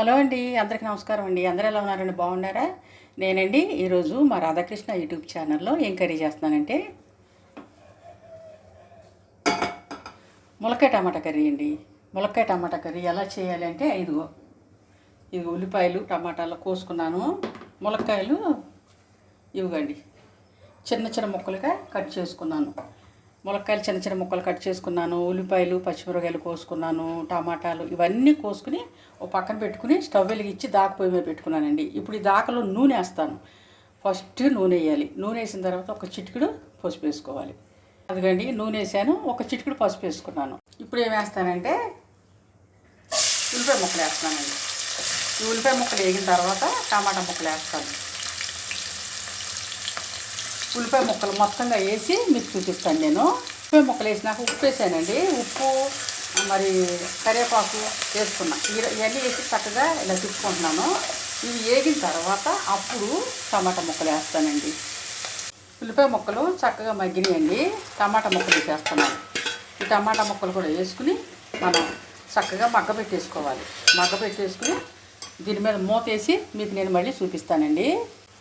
Hello అండి అందరికీ నమస్కారం అండి. అందరూ ఎలా ఉన్నారండి? బాగున్నారా? నేనండి ఈరోజు మా రాధాకృష్ణ యూట్యూబ్ ఛానల్లో ఏం కర్రీ చేస్తున్నానంటే ములక్కాయ టమాటా కర్రీ అండి. ములక్కాయ టమాటా కర్రీ ఎలా చేయాలి అంటే ఇదిగో ఇది ఉల్లిపాయలు టమాటాలు కోసుకున్నాను. ములక్కాయలు ఇవ్వండి చిన్న చిన్న ముక్కలుగా కట్ చేసుకున్నాను. ములక్కాయలు చిన్న చిన్న ముక్కలు కట్ చేసుకున్నాను ఉల్లిపాయలు పచ్చిమిరకాయలు కోసుకున్నాను టమాటాలు ఇవన్నీ కోసుకుని ఓ పక్కన పెట్టుకుని స్టవ్ వెలిగించి దాక పొయ్యి మీద పెట్టుకున్నానండి. ఇప్పుడు ఈ దాకలో నూనె వేస్తాను. ఫస్ట్ నూనె వేయాలి. నూనె వేసిన తర్వాత ఒక చిటికెడు పసుపు వేసుకోవాలి. అదిగండి నూనె వేసాను ఒక చిటికెడు పసుపు వేసుకున్నాను. ఇప్పుడు ఏం వేస్తానంటే ఉల్లిపాయ ముక్కలు వేస్తున్నానండి. ఈ ఉల్లిపాయ ముక్కలు వేగిన తర్వాత టమాటా ముక్కలు వేస్తాను. ఉల్లిపాయ ముక్కలు మొత్తంగా వేసి మీకు చూపిస్తాను నేను. ఉల్లిపాయ ముక్కలు వేసినాక ఉప్పు వేసానండి. ఉప్పు మరి కరివేపాకు వేసుకున్నా. ఇవన్నీ వేసి చక్కగా ఇలా తిప్పుకుంటున్నాను. ఇవి వేగిన తర్వాత అప్పుడు టమాటా ముక్కలు వేస్తానండి. ఉల్లిపాయ ముక్కలు చక్కగా మగ్గినాయండి. టమాటా ముక్కలు వేసేస్తున్నాను. ఈ టమాటా ముక్కలు కూడా వేసుకుని మనం చక్కగా మగ్గ పెట్టేసుకోవాలి మగ్గ పెట్టేసుకుని దీని మీద మూత వేసి మీకు నేను మళ్ళీ చూపిస్తానండి.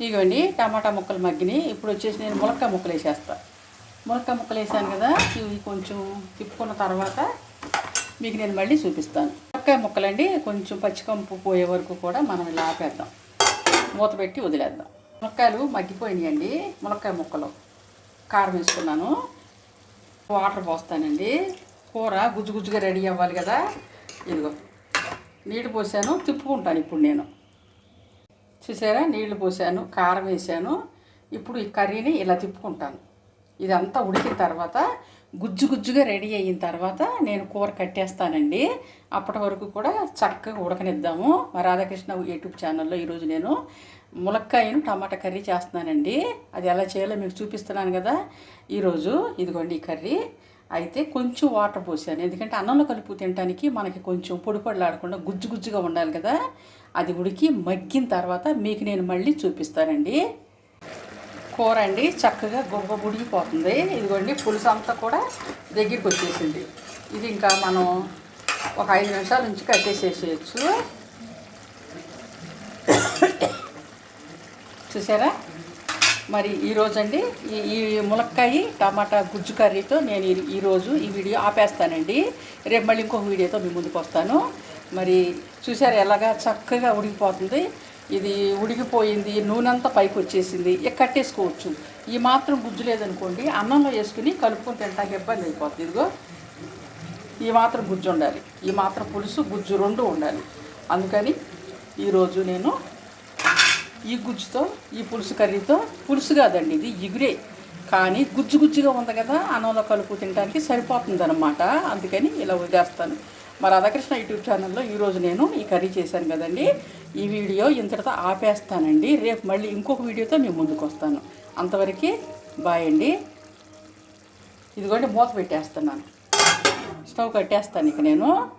ఇదిగోండి టమాటా ముక్కలు మగ్గిని. ఇప్పుడు వచ్చేసి నేను ములక్కాయ ముక్కలు వేసేస్తాను ములక్కాయ ముక్కలు వేసాను కదా ఇవి కొంచెం తిప్పుకున్న తర్వాత మీకు నేను మళ్ళీ చూపిస్తాను. ములక్కాయ ముక్కలండి కొంచెం పచ్చికంపు పోయే వరకు కూడా మనం ఇలా ఆపేద్దాం. మూత పెట్టి వదిలేద్దాం. ములక్కాయలు మగ్గిపోయినాయండి ములక్కాయ ముక్కలు. కారం వేసుకున్నాను. వాటర్ పోస్తానండి. కూర గుజ్జు గుజ్జుగా రెడీ అవ్వాలి కదా. ఇదిగో నీళ్ళు పోసాను తిప్పుకుంటాను ఇప్పుడు నేను. చూసారా? నీళ్ళు పోసాను కారం వేసాను. ఇప్పుడు ఈ కర్రీని ఇలా తిప్పుకుంటాను. ఇదంతా ఉడికిన తర్వాత గుజ్జు గుజ్జుగా రెడీ అయిన తర్వాత నేను కూర కట్టేస్తానండి. అప్పటి వరకు కూడా చక్కగా ఉడకనిద్దాము. మా రాధాకృష్ణ యూట్యూబ్ ఛానల్లో ఈరోజు నేను ములక్కాయను టమాటా కర్రీ చేస్తున్నానండి. అది ఎలా చేయాలో మీకు చూపిస్తున్నాను కదా. ఈరోజు ఇదిగోండి ఈ కర్రీ. అయితే కొంచెం వాటర్ పోసాను ఎందుకంటే అన్నంలో కలుపు తినడానికి మనకి కొంచెం పొడి పొడిలాడకుండా గుజ్జు గుజ్జుగా ఉండాలి కదా. అది ఉడికి మగ్గిన తర్వాత మీకు నేను మళ్ళీ చూపిస్తానండి. కూర అండి చక్కగా గొప్ప ఉడికిపోతుంది ఇదిగోండి పులుసు అంతా కూడా దగ్గరికి వచ్చేసింది. ఇది ఇంకా మనం ఒక ఐదు నిమిషాల నుంచి కట్టేసేసేయచ్చు. చూసారా? మరి ఈరోజండి అండి ఈ ఈ ములక్కాయ టమాటా గుజ్జు కర్రీతో నేను ఈరోజు ఈ వీడియో ఆపేస్తానండి. రేపు మళ్ళీ ఇంకొక వీడియోతో మీ ముందుకు వస్తాను. మరి చూసారా ఎలాగా చక్కగా ఉడికిపోతుంది. ఇది ఉడికిపోయింది నూనె అంతా పైకి వచ్చేసింది. ఇక కట్టేసుకోవచ్చు. ఈ మాత్రం గుజ్జు లేదనుకోండి అన్నంలో వేసుకుని కలుపుకొని తింటానికి ఇబ్బంది అయిపోతుంది ఇదిగో ఈ మాత్రం గుజ్జు ఉండాలి. ఈ మాత్రం పులుసు గుజ్జు రెండు ఉండాలి. అందుకని ఈరోజు నేను ఈ గుజ్జుతో ఈ పులుసు కర్రీతో పులుసు కాదండి ఇది ఇగురే. కానీ గుజ్జు గుజ్జుగా ఉంది కదా అన్నంలో కలుపు తినడానికి సరిపోతుంది అనమాట అందుకని ఇలా వదిలేస్తాను. మా రాధాకృష్ణ యూట్యూబ్ ఛానల్లో ఈరోజు నేను ఈ కర్రీ చేశాను కదండి. ఈ వీడియో ఇంతటితో ఆపేస్తానండి. రేపు మళ్ళీ ఇంకొక వీడియోతో మేము ముందుకు వస్తాను. అంతవరకు బాయ్ అండి. ఇదిగోండి మూత పెట్టేస్తున్నాను. స్టవ్ కట్టేస్తాను ఇక నేను.